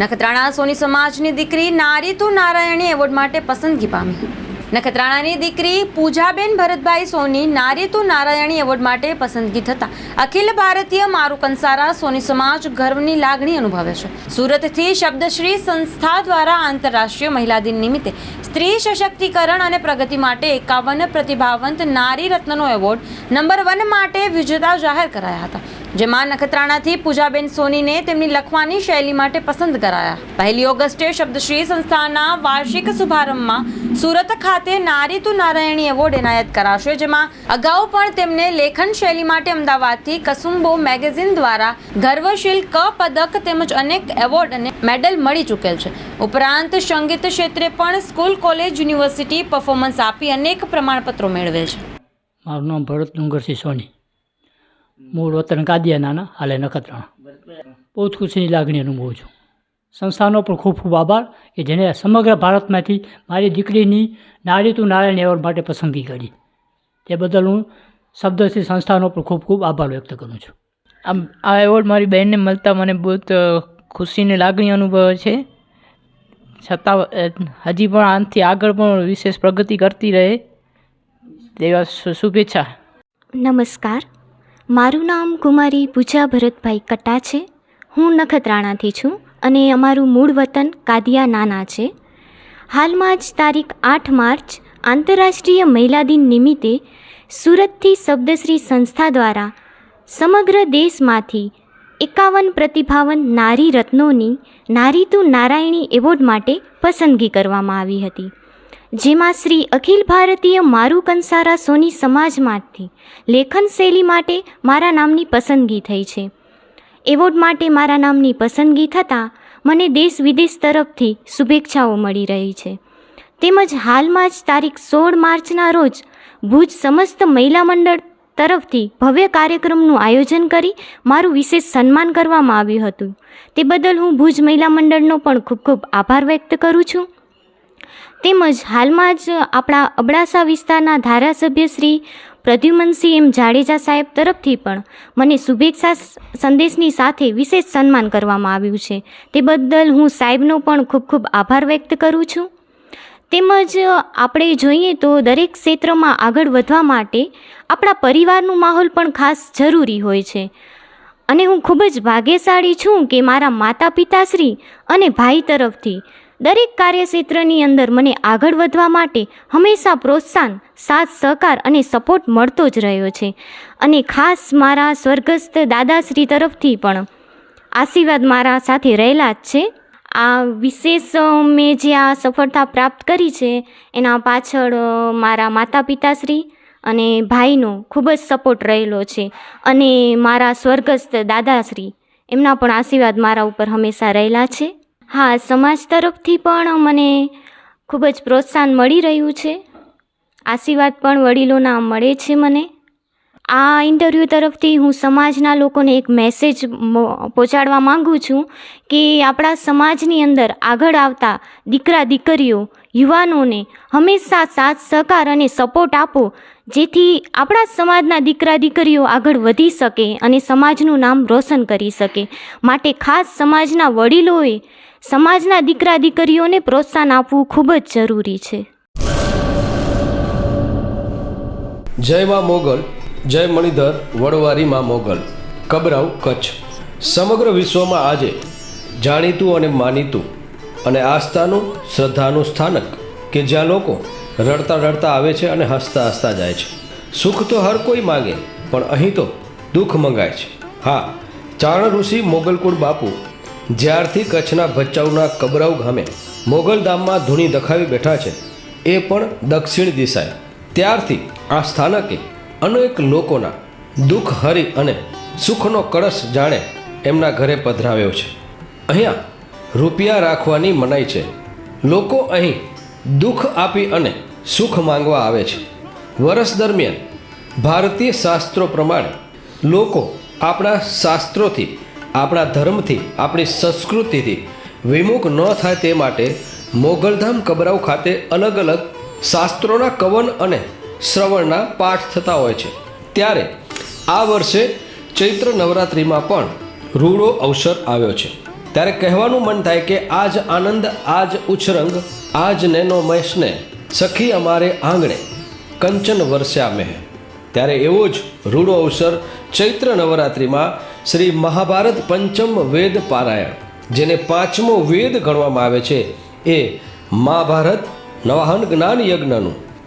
નખત્રાણા સોની સમાજની દીકરી નારી તું નારાયણી એવોર્ડ માટે પસંદગી પામી. નખત્રાણાની દીકરી પૂજાબેન ભરતભાઈ સોની નારી તું નારાયણી એવોર્ડ માટે પસંદગી થતા અખિલ ભારતીય મારુ કંસારા સોની સમાજ ગર્વની લાગણી અનુભવે છે. સુરતથી શબ્દશ્રી સંસ્થા દ્વારા આંતરરાષ્ટ્રીય મહિલા દિન નિમિત્તે સ્ત્રી સશક્તિકરણ અને પ્રગતિ માટે એકાવન પ્રતિભાવંત નારી રત્નનો એવોર્ડ નંબર વન માટે વિજેતા જાહેર કરાયા હતા. જેમાં નખત્રાણાથી પૂજાબેન સોનીને તેમની લખવાની શૈલી માટે પસંદ કરાયા. પહેલી ઓગસ્ટે શબ્દશ્રી સંસ્થાના વાર્ષિક શુભારંભમાં સુરત ખાતે નારી તુ નારાયણી એવોર્ડ એનાયત કરાશે, જેમાં અગાઉ પણ તેમને લેખન શૈલી માટે અમદાવાદથી કસુંબો મેગેઝિન દ્વારા ગર્વશીલ ક પદક તેમજ અનેક એવોર્ડ અને મેડલ મળી ચૂકેલ છે. ઉપરાંત સંગીત ક્ષેત્રે પણ સ્કૂલ, કોલેજ, યુનિવર્સિટી પરફોર્મન્સ આપી અનેક પ્રમાણપત્રો મેળવેલ છે. મારું નામ ભરત ડુંગરસિંહ સોની. મૂળ વતન કાદિયાના હાલે નખત્રાણા. બહુ ખુશીની લાગણી અનુભવું છું. સંસ્થાનો પણ ખૂબ ખૂબ આભાર કે જેને સમગ્ર ભારતમાંથી મારી દીકરીની નારી તું નારાયણ એવોર્ડ માટે પસંદગી કરી. તે બદલ હું શબ્દશ્રી સંસ્થાનો પણ ખૂબ ખૂબ આભાર વ્યક્ત કરું છું. આમ આ એવોર્ડ મારી બહેનને મળતા મને બહુ જ ખુશીની લાગણી અનુભવે છે. છતાં હજી પણ આનાથી આગળ પણ વિશેષ પ્રગતિ કરતી રહે તેવા શુ- શુભેચ્છા. નમસ્કાર. મારું નામ કુમારી પૂજા ભરતભાઈ કટ્ટા છે. હું નખત્રાણાથી છું. અને અમારું મૂળ વતન કાદિયા નાના છે. હાલમાં જ તારીખ આઠ માર્ચ, આંતરરાષ્ટ્રીય મહિલા દિન નિમિત્તે સુરતથી શબ્દશ્રી સંસ્થા દ્વારા સમગ્ર દેશમાંથી એકાવન પ્રતિભાવન નારી રત્નોની નારી તું નારાયણી એવોર્ડ માટે પસંદગી કરવામાં આવી હતી. જેમાં શ્રી અખિલ ભારતીય મારુ કંસારા સોની સમાજમાંથી લેખન શૈલી માટે મારા નામની પસંદગી થઈ છે. એવોર્ડ માટે મારા નામની પસંદગી થતાં મને દેશ વિદેશ તરફથી શુભેચ્છાઓ મળી રહી છે. તેમજ હાલમાં જ તારીખ સોળ માર્ચના રોજ ભુજ સમસ્ત મહિલા મંડળ તરફથી ભવ્ય કાર્યક્રમનું આયોજન કરી મારું વિશેષ સન્માન કરવામાં આવ્યું હતું. તે બદલ હું ભુજ મહિલા મંડળનો પણ ખૂબ ખૂબ આભાર વ્યક્ત કરું છું. તેમજ હાલમાં જ આપણા અબડાસા વિસ્તારના ધારાસભ્ય શ્રી પ્રદ્યુમનસિંહ એમ જાડેજા સાહેબ તરફથી પણ મને શુભેચ્છા સંદેશની સાથે વિશેષ સન્માન કરવામાં આવ્યું છે. તે બદલ હું સાહેબનો પણ ખૂબ ખૂબ આભાર વ્યક્ત કરું છું. તેમજ આપણે જોઈએ તો દરેક ક્ષેત્રમાં આગળ વધવા માટે આપણા પરિવારનું માહોલ પણ ખાસ જરૂરી હોય છે. અને હું ખૂબ જ ભાગ્યશાળી છું કે મારા માતા પિતાશ્રી અને ભાઈ તરફથી દરેક કાર્યક્ષેત્રની અંદર મને આગળ વધવા માટે હંમેશા પ્રોત્સાહન, સાથ સહકાર અને સપોર્ટ મળતો જ રહ્યો છે. અને ખાસ મારા સ્વર્ગસ્થ દાદાશ્રી તરફથી પણ આશીર્વાદ મારા સાથે રહેલા જ છે. આ વિશેષ મેં જે આ સફળતા પ્રાપ્ત કરી છે, એના પાછળ મારા માતા પિતાશ્રી અને ભાઈનો ખૂબ જ સપોર્ટ રહેલો છે. અને મારા સ્વર્ગસ્થ દાદાશ્રી, એમના પણ આશીર્વાદ મારા ઉપર હંમેશા રહેલા છે. હા, સમાજ તરફથી પણ મને ખૂબ જ પ્રોત્સાહન મળી રહ્યું છે. આશીર્વાદ પણ વડીલોના મળે છે મને. આ ઇન્ટરવ્યૂ તરફથી હું સમાજના લોકોને એક મેસેજ પહોંચાડવા માંગુ છું કે આપણા સમાજની અંદર આગળ આવતા દીકરા દીકરીઓ, યુવાનોને હંમેશા સાથ, સહકાર અને સપોર્ટ આપો, જેથી આપણા સમાજના દીકરા દીકરીઓ આગળ વધી શકે અને સમાજનું નામ રોશન કરી શકે. માટે ખાસ સમાજના વડીલોએ સમાજના દીકરા દીકરીઓને પ્રોત્સાહન આપવું ખૂબ જ જરૂરી છે. જય મા મોગલ. જય મણિધર વડવારી માં મોગલ કબરાવ કચ્છ. સમગ્ર વિશ્વમાં આજે જાણીતું અને માનીતું અને આસ્થાનું, શ્રદ્ધાનું સ્થાનક કે જ્યાં લોકો રડતા રડતા આવે છે અને હસતા હસતા જાય છે. સુખ તો હર કોઈ માગે, પણ અહીં તો દુઃખ મંગાય છે. હા, ચારણ ઋષિ મોગલકુળ બાપુ જ્યારથી કચ્છના ભચાઉના કબરાવ ગામે મોગલધામમાં ધૂણી દખાવી બેઠા છે, એ પણ દક્ષિણ દિશાએ. ત્યારથી આ સ્થાનકે અનેક લોકોના દુઃખ, હરી અને સુખનો કળશ જાણે એમના ઘરે પધરાવ્યો છે. અહીંયા રૂપિયા રાખવાની મનાઈ છે. લોકો અહીં દુઃખ આપી અને સુખ માંગવા આવે છે. વર્ષ દરમિયાન ભારતીય શાસ્ત્રો પ્રમાણે લોકો આપણા શાસ્ત્રોથી, આપણા ધર્મથી, આપણી સંસ્કૃતિથી વિમુખ ન થાય તે માટે મોગલધામ કબરાવ ખાતે અલગ અલગ શાસ્ત્રોના કવન અને શ્રવણના પાઠ થતા હોય છે. ત્યારે આ વર્ષે ચૈત્ર નવરાત્રિમાં પણ રૂડો અવસર આવ્યો છે. ત્યારે કહેવાનું મન થાય કે આજ આનંદ, આજ ઉછરંગ, આજ નેનો મહેશને સખી અમારે આંગણે કંચન વર્ષ્યા મેહ ત્યારે એવો જ રૂડો અવસર ચૈત્ર નવરાત્રિમાં શ્રી મહાભારત પંચમ વેદ પારાયણ, જેને પાંચમો વેદ ગણવામાં આવે છે, એ મહાભારત નવાહન જ્ઞાન યજ્ઞનું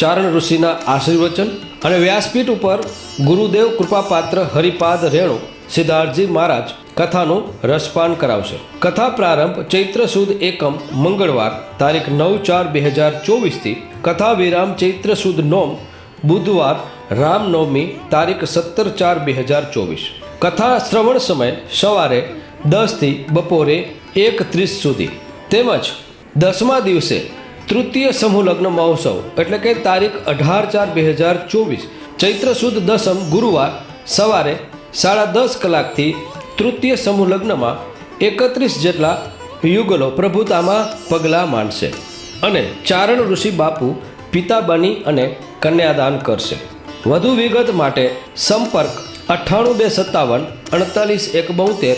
ચારણ ઋષિના આશીર્વચન અને વ્યાસપીઠ ઉપર ગુરુદેવ કૃપાપાત્ર હરિપાદ રેણુ સિદ્ધાર્થજી મહારાજ કથાનું રસપાન કરાવશે. કથા પ્રારંભ ચૈત્ર સુદ એકમ મંગળવાર તારીખ નવ ચાર બે હજાર ચોવીસથી કથા વિરામ ચૈત્ર સુદ નોમ બુધવાર રામનવમી તારીખ સત્તર ચાર બે હજાર ચોવીસ. કથા શ્રવણ સમય સવારે દસથી બપોરે એક ત્રીસ સુધી. તેમજ દસમા દિવસે તૃતીય સમૂહ લગ્ન મહોત્સવ, એટલે કે તારીખ અઢાર ચાર બે હજાર ચોવીસ. ચૈત્ર સુદ દસમ ગુરુવાર, સવારે સાડા દસ કલાકથી તૃતીય સમૂહ લગ્નમાં એકત્રીસ જેટલા યુગલો પ્રભુતામાં પગલાં માંડશે અને ચારણ ઋષિ બાપુ પિતા બની અને કન્યાદાન કરશે. વધુ વિગત માટે સંપર્ક અઠ્ઠાણું બે સત્તાવન અડતાલીસ એક બોતેર,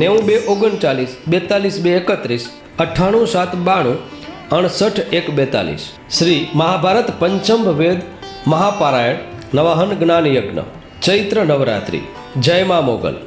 નેવું બે ઓગણચાલીસ, બેતાલીસ બે એકત્રીસ, અઠ્ઠાણું સાત બાણું અડસઠ એક બેતાલીસ. શ્રી મહાભારત પંચમ વેદ મહાપારાયણ નવાહન જ્ઞાન યજ્ઞ ચૈત્ર નવરાત્રિ. જય મા મોગલ.